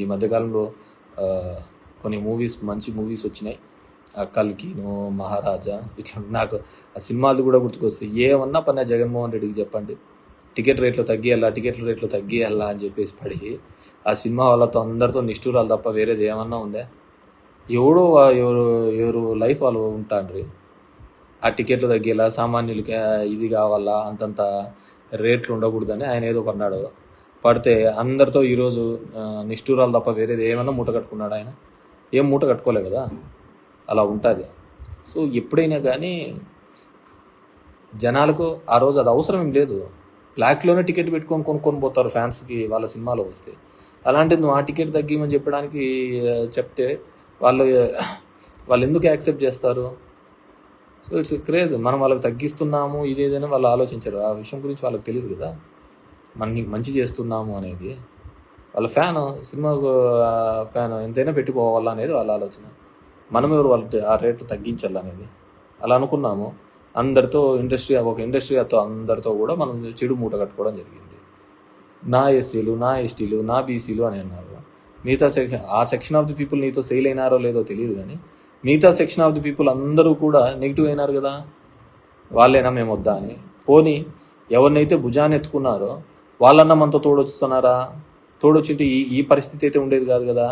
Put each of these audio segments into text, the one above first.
ఈ మధ్యకాలంలో కొన్ని మూవీస్ మంచి మూవీస్ వచ్చినాయి. ఆ మహారాజా ఇట్లా నాకు ఆ సినిమాలు కూడా గుర్తుకొస్తాయి. ఏమన్నా పని జగన్మోహన్ రెడ్డికి చెప్పండి. టికెట్ రేట్లు తగ్గియాలా టికెట్ల రేట్లు తగ్గియాలా అని చెప్పేసి పడి ఆ సినిమా వాళ్ళతో అందరితో నిష్ఠూరాలు తప్ప వేరేది ఏమన్నా ఉందా? ఎవడో ఎవరు ఎవరు లైఫ్ వాళ్ళు ఉంటాండ్రి. ఆ టికెట్లు తగ్గేలా సామాన్యులకి ఇది కావాలా అంతంత రేట్లు ఉండకూడదని ఆయన ఏదో కొన్నాడు. పడితే అందరితో ఈరోజు నిష్ఠూరాలు తప్ప వేరేది ఏమన్నా మూట కట్టుకున్నాడు ఆయన? ఏం మూట కట్టుకోలే కదా? అలా ఉంటుంది. సో ఎప్పుడైనా కానీ జనాలకు ఆ రోజు అది అవసరం ఏం లేదు. బ్లాక్లోనే టికెట్ పెట్టుకొని కొనుక్కొని పోతారు ఫ్యాన్స్కి వాళ్ళ సినిమాలో వస్తే. అలాంటిది నువ్వు ఆ టికెట్ తగ్గిమని చెప్పడానికి చెప్తే వాళ్ళు వాళ్ళు ఎందుకు యాక్సెప్ట్ చేస్తారు? So it's craze. మనం వాళ్ళకి తగ్గిస్తున్నాము ఇదేదైనా వాళ్ళు ఆలోచించరు. ఆ విషయం గురించి వాళ్ళకి తెలియదు కదా. మనకి మంచి చేస్తున్నాము అనేది వాళ్ళ ఫ్యాన్ సినిమా ఫ్యాన్ ఎంతైనా పెట్టిపోవాలా అనేది వాళ్ళ ఆలోచన. మనం ఎవరు వాళ్ళ ఆ రేట్లు తగ్గించాలనేది అలా అనుకున్నాము. అందరితో ఇండస్ట్రీ ఒక ఇండస్ట్రీతో అందరితో కూడా మనం చెడు మూట కట్టుకోవడం జరిగింది. నా ఎస్సీలు నా ఎస్టీలు నా బీసీలు అని అన్నారు. మిగతా సెక్షన్ ఆ సెక్షన్ ఆఫ్ ది పీపుల్ నీతో సెయిల్ అయినారో లేదో తెలియదు కానీ మిగతా సెక్షన్ ఆఫ్ ది పీపుల్ అందరూ కూడా నెగిటివ్ అయినారు కదా? వాళ్ళేనా మేము వద్దా అని. పోనీ ఎవరినైతే భుజాన్ని ఎత్తుకున్నారో వాళ్ళన్న మనతో తోడొస్తున్నారా తోడొచ్చింటే ఈ ఈ పరిస్థితి అయితే ఉండేది కాదు కదా.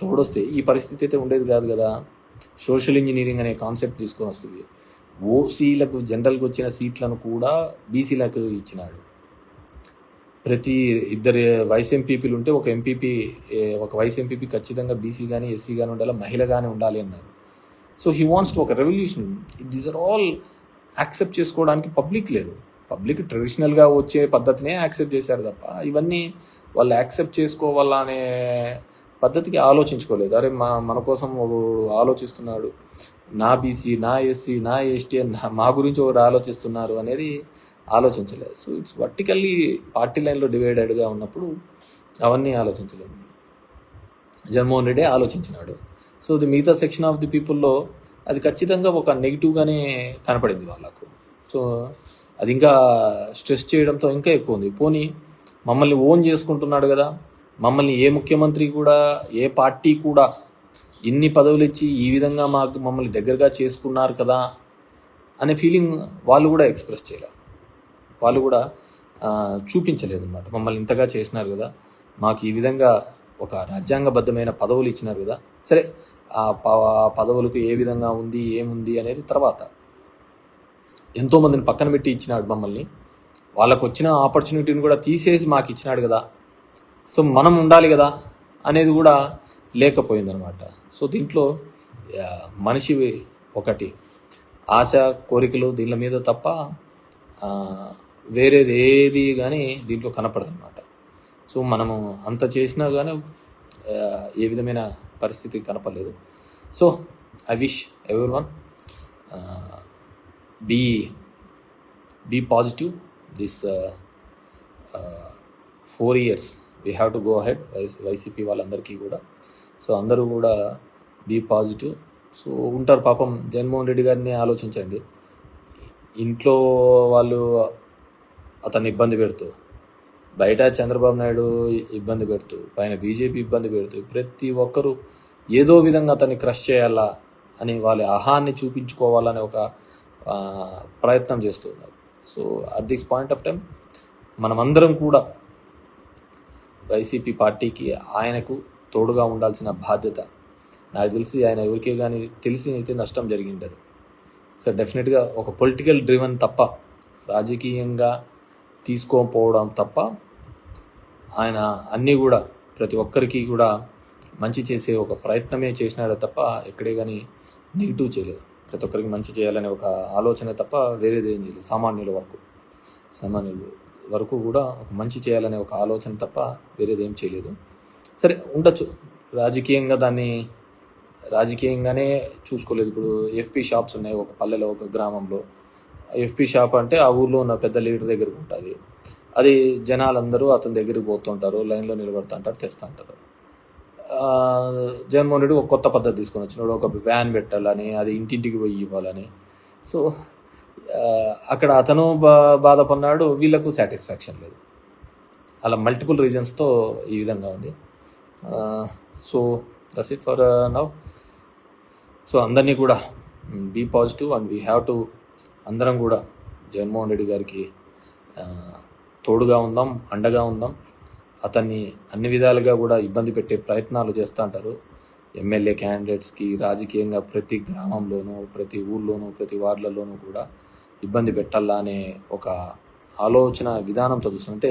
తోడొస్తే ఈ పరిస్థితి అయితే ఉండేది కాదు కదా. సోషల్ ఇంజనీరింగ్ అనే కాన్సెప్ట్ తీసుకొని వస్తుంది. ఓసీలకు జనరల్గా వచ్చిన సీట్లను కూడా బీసీలకు ఇచ్చినాడు. ప్రతి ఇద్దరు వైస్ ఎంపీపీలు ఉంటే ఒక ఎంపీపీ ఒక వైస్ ఎంపీపీ ఖచ్చితంగా బీసీ కానీ ఎస్సీ కానీ ఉండాలి? మహిళ కానీ ఉండాలి అన్నారు. సో హీ వాంట్స్ టు ఒక revolution. These are all accept చేసుకోవడానికి పబ్లిక్ లేరు. పబ్లిక్ ట్రెడిషనల్గా వచ్చే పద్ధతినే యాక్సెప్ట్ చేశారు తప్ప ఇవన్నీ వాళ్ళు యాక్సెప్ట్ చేసుకోవాలా అనే పద్ధతికి ఆలోచించుకోలేదు. అరే మా మన కోసం ఒకడు ఆలోచిస్తున్నాడు. నా బీసీ నా ఎస్సీ నా ఎస్టీ మా గురించి ఒకరు ఆలోచిస్తున్నారు అనేది ఆలోచించలేదు. సో ఇట్స్ వర్టికల్లీ పార్టీ లైన్లో డివైడెడ్గా ఉన్నప్పుడు అవన్నీ ఆలోచించలేదు. జగన్మోహన్ రెడ్డి ఆలోచించినాడు. సో ది మిగతా సెక్షన్ ఆఫ్ ది పీపుల్లో అది ఖచ్చితంగా ఒక నెగిటివ్గానే కనపడింది వాళ్ళకు. సో అది ఇంకా స్ట్రెస్ చేయడంతో ఇంకా ఎక్కువ ఉంది. పోనీ మమ్మల్ని ఓన్ చేసుకుంటున్నాడు కదా మమ్మల్ని ఏ ముఖ్యమంత్రి కూడా ఏ పార్టీ కూడా ఇన్ని పదవులు ఇచ్చి ఈ విధంగా మాకు మమ్మల్ని దగ్గరగా చేసుకున్నారు కదా అనే ఫీలింగ్ వాళ్ళు కూడా ఎక్స్ప్రెస్ చేయలేరు వాళ్ళు కూడా చూపించలేదు అనమాట మమ్మల్ని ఇంతగా చేసినారు కదా మాకు ఈ విధంగా ఒక రాజ్యాంగబద్ధమైన పదవులు ఇచ్చినారు కదా సరే ఆ పదవులకు ఏ విధంగా ఉంది ఏముంది అనేది తర్వాత ఎంతోమందిని పక్కన పెట్టి ఇచ్చినాడు మమ్మల్ని. వాళ్ళకు వచ్చిన ఆపర్చునిటీని కూడా తీసేసి మాకు ఇచ్చినాడు కదా. సో మనం ఉండాలి కదా అనేది కూడా లేకపోయిందనమాట సో దీంట్లో మనిషి ఒకటి. ఆశ కోరికలు దీని మీద తప్ప వేరేది ఏది కానీ దీంట్లో కనపడదనమాట సో మనము అంత చేసినా కానీ ఏ విధమైన పరిస్థితి కనపడలేదు. సో ఐ విష్ ఎవరి one be be positive positive this four years we we to go go వైస్ వైసీపీ వాళ్ళందరికీ కూడా. సో అందరూ కూడా బీ పాజిటివ్ సో ఉంటారు పాపం జగన్మోహన్ రెడ్డి గారిని ఆలోచించండి. ఇంట్లో వాళ్ళు అతన్ని ఇబ్బంది పెడుతూ బయట చంద్రబాబు నాయుడు ఇబ్బంది పెడుతూ పైన బీజేపీ ఇబ్బంది పెడుతూ ప్రతి ఒక్కరూ ఏదో విధంగా అతన్ని క్రష్ చేయాలా అని వాళ్ళ అహాన్ని చూపించుకోవాలనే ఒక ప్రయత్నం చేస్తున్నారు so at this point of time మనమందరం కూడా వైసీపీ పార్టీకి ఆయనకు తోడుగా ఉండాల్సిన బాధ్యత నాకు తెలిసి ఆయన ఎవరికే కానీ తెలిసి అయితే నష్టం జరిగిండదు. సో డెఫినెట్గా ఒక పొలిటికల్ డ్రివన్ తప్ప రాజకీయంగా తీసుకోకపోవడం తప్ప ఆయన అన్నీ కూడా ప్రతి ఒక్కరికి కూడా మంచి చేసే ఒక ప్రయత్నమే చేసినాడే తప్ప ఎక్కడే కానీ నెగిటివ్ చేయలేదు. ప్రతి ఒక్కరికి మంచి చేయాలనే ఒక ఆలోచన తప్ప వేరేది ఏం చేయలేదు సామాన్యుల వరకు. సామాన్యులు వరకు కూడా ఒక మంచి చేయాలనే ఒక ఆలోచన తప్ప వేరేది ఏం చేయలేదు. సరే ఉండొచ్చు. రాజకీయంగా దాన్ని రాజకీయంగానే చూసుకోలేదు. ఇప్పుడు ఎఫ్పి షాప్స్ ఉన్నాయి ఒక పల్లెలో ఒక గ్రామంలో. ఎఫ్పి షాప్ అంటే ఆ ఊర్లో ఉన్న పెద్ద లీడర్ దగ్గరకు ఉంటుంది. అది జనాలందరూ అతని దగ్గరికి పోతుంటారు లైన్లో నిలబడుతుంటారు తెస్తుంటారు. జగన్మోహన్ రెడ్డి ఒక కొత్త పద్ధతి తీసుకొని వచ్చినాడు. ఒక వ్యాన్ పెట్టాలని అది ఇంటింటికి పోయి ఇవ్వాలని. సో అక్కడ అతను బా బాధపడినాడు. వీళ్ళకు సాటిస్ఫాక్షన్ లేదు. అలా మల్టిపుల్ రీజన్స్తో ఈ విధంగా ఉంది. So that's it for now so అందరినీ కూడా be positive and we have to అందరం కూడా జగన్మోహన్ రెడ్డి గారికి తోడుగా ఉందాం అండగా ఉందాం. అతన్ని అన్ని విధాలుగా కూడా ఇబ్బంది పెట్టే ప్రయత్నాలు చేస్తూ ఉంటారు ఎమ్మెల్యే క్యాండిడేట్స్కి రాజకీయంగా ప్రతి గ్రామంలోనూ ప్రతి ఊర్లోనూ ప్రతి వార్డులలోనూ కూడా ఇబ్బంది పెట్టాలా అనే ఒక ఆలోచన విధానంతో చూస్తుంటే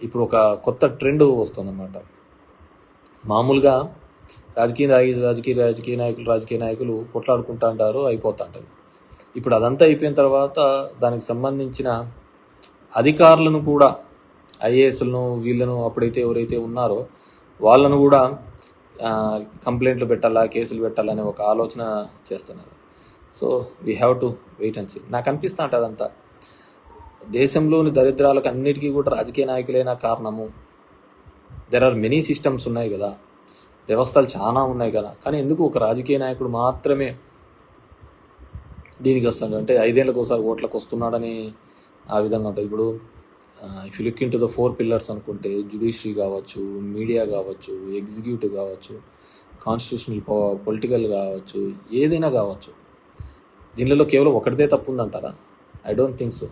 ఇప్పుడు ఒక కొత్త ట్రెండ్ వస్తుందన్నమాట. మామూలుగా రాజకీయ రాజకీయ రాజకీయ రాజకీయ నాయకులు రాజకీయ నాయకులు కొట్లాడుకుంటూ ఉంటారు అయిపోతా ఉంటుంది ఇప్పుడు అదంతా అయిపోయిన తర్వాత దానికి సంబంధించిన అధికారులను కూడా ఐఏఎస్లను వీళ్ళను అప్పుడైతే ఎవరైతే ఉన్నారో వాళ్ళను కూడా కంప్లైంట్లు పెట్టాలా కేసులు పెట్టాలనే ఒక ఆలోచన చేస్తున్నారు. So we have to wait and see నాకు అనిపిస్తా ఉంటుంది అదంతా. దేశంలోని దరిద్రాలకు అన్నిటికీ కూడా రాజకీయ నాయకులైన కారణము. దెర్ ఆర్ మెనీ సిస్టమ్స్ ఉన్నాయి కదా. వ్యవస్థలు చాలా ఉన్నాయి కదా. కానీ ఎందుకు ఒక రాజకీయ నాయకుడు మాత్రమే దీనికి వస్తాడు? అంటే ఐదేళ్ళకి ఒకసారి ఓట్లకు వస్తున్నాడని ఆ విధంగా ఉంటుంది. ఇప్పుడు if look into the four pillars అనుకుంటే జుడిషియరీ కావచ్చు మీడియా కావచ్చు ఎగ్జిక్యూటివ్ కావచ్చు కాన్స్టిట్యూషనల్ పొలిటికల్ కావచ్చు ఏదైనా కావచ్చు. దీనిలో కేవలం ఒకటిదే తప్పు ఉందంటారా ఐ డోంట్ థింక్ సో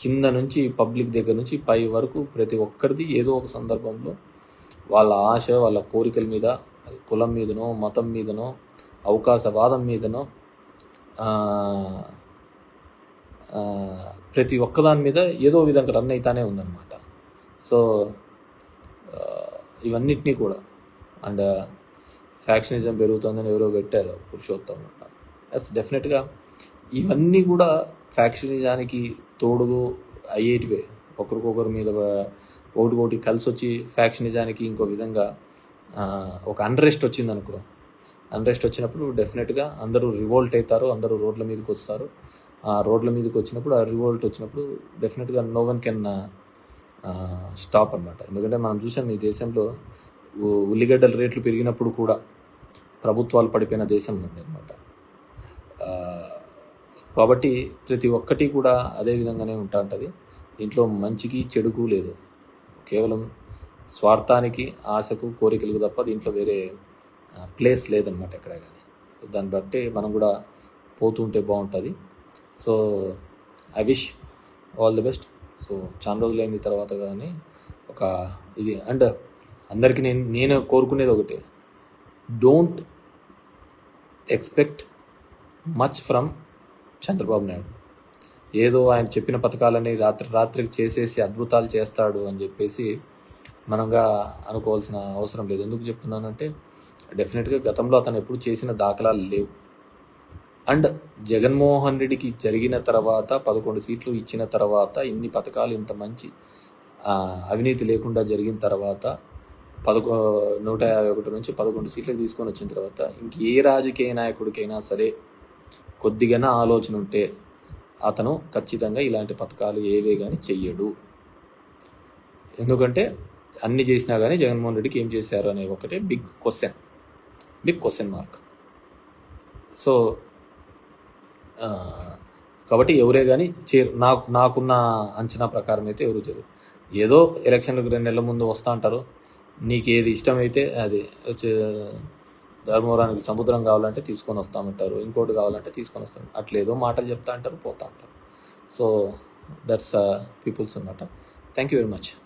కింద నుంచి పబ్లిక్ దగ్గర నుంచి పై వరకు ప్రతి ఒక్కరిది ఏదో ఒక సందర్భంలో వాళ్ళ ఆశ వాళ్ళ కోరికల మీద అది కులం మీదనో మతం మీదనో అవకాశవాదం మీదనో ప్రతి ఒక్కదాని మీద ఏదో విధంగా రన్ అవుతానే ఉందన్నమాట. సో ఇవన్నిటినీ కూడా. అండ్ ఫ్యాక్షనిజం పెరుగుతుందని ఎవరో పెట్టారు పురుషోత్తం ఎస్ డెఫినెట్గా ఇవన్నీ కూడా ఫ్యాక్షనిజానికి తోడుగు అయ్యేటివే. ఒకరికొకరి మీద ఒకటికొకటి కలిసి వచ్చి ఫ్యాక్షనిజానికి ఇంకో విధంగా ఒక అన్రెస్ట్ వచ్చిందనుకో. అన్రెస్ట్ వచ్చినప్పుడు డెఫినెట్గా అందరూ రివోల్ట్ అవుతారు అందరూ రోడ్ల మీదకి వస్తారు. రోడ్ల మీదకి వచ్చినప్పుడు ఆ రివోల్ట్ వచ్చినప్పుడు డెఫినెట్గా నో వన్ కెన్ స్టాప్ అన్నమాట. ఎందుకంటే మనం చూసాం ఈ దేశంలో ఉల్లిగడ్డల రేట్లు పెరిగినప్పుడు కూడా ప్రభుత్వాలు పడిపోయిన దేశం ఉంది అనమాట కాబట్టి ప్రతి ఒక్కటి కూడా అదే విధంగానే ఉంటా ఉంటుంది. దీంట్లో మంచికి చెడుకు లేదు. కేవలం స్వార్థానికి ఆశకు కోరికలకు తప్ప దీంట్లో వేరే ప్లేస్ లేదనమాట ఎక్కడ కానీ. సో దాన్ని బట్టి మనం కూడా పోతుంటే బాగుంటుంది. So I wish all the best so చాలా రోజులైంది తర్వాత కానీ ఒక ఇది అండ్ అందరికీ నేను నేను కోరుకునేది ఒకటి. Don't expect much from Chandrababu Naidu ఏదో ఆయన చెప్పిన పథకాలని రాత్రి రాత్రికి చేసేసి అద్భుతాలు చేస్తాడు అని చెప్పేసి మనంగా అనుకోవాల్సిన అవసరం లేదు. ఎందుకు చెప్తున్నానంటే డెఫినెట్గా గతంలో అతను ఎప్పుడు చేసిన దాఖలాలు లేవు. అండ్ జగన్మోహన్ రెడ్డికి జరిగిన తర్వాత పదకొండు సీట్లు ఇచ్చిన తర్వాత ఇన్ని పథకాలు ఇంత మంచి అవినీతి లేకుండా జరిగిన తర్వాత పదకొ నూట యాభై ఒకటి నుంచి పదకొండు సీట్లకు తీసుకొని వచ్చిన తర్వాత ఇంక ఏ రాజకీయ నాయకుడికైనా సరే కొద్దిగానే ఆలోచన ఉంటే అతను ఖచ్చితంగా ఇలాంటి పథకాలు ఏవే కానీ చెయ్యడు. ఎందుకంటే అన్ని చేసినా కానీ జగన్మోహన్ రెడ్డికి ఏం చేశారు అనే ఒకటే big question. Big question mark. So కాబట్టి ఎవరే కానీ చేరు నాకు నాకున్న అంచనా ప్రకారం అయితే ఎవరు చేరు. ఏదో ఎలక్షన్లకు రెండు నెలల ముందు వస్తూ అంటారు. నీకు ఏది ఇష్టమైతే అది వచ్చే ధర్మవరానికి సముద్రం కావాలంటే తీసుకొని వస్తామంటారు. ఇంకోటి కావాలంటే తీసుకొని వస్తాం. అట్లేదో మాటలు చెప్తా అంటారు పోతా అంటారు. సో దట్స్ పీపుల్స్ అన్నమాట. Thank you very much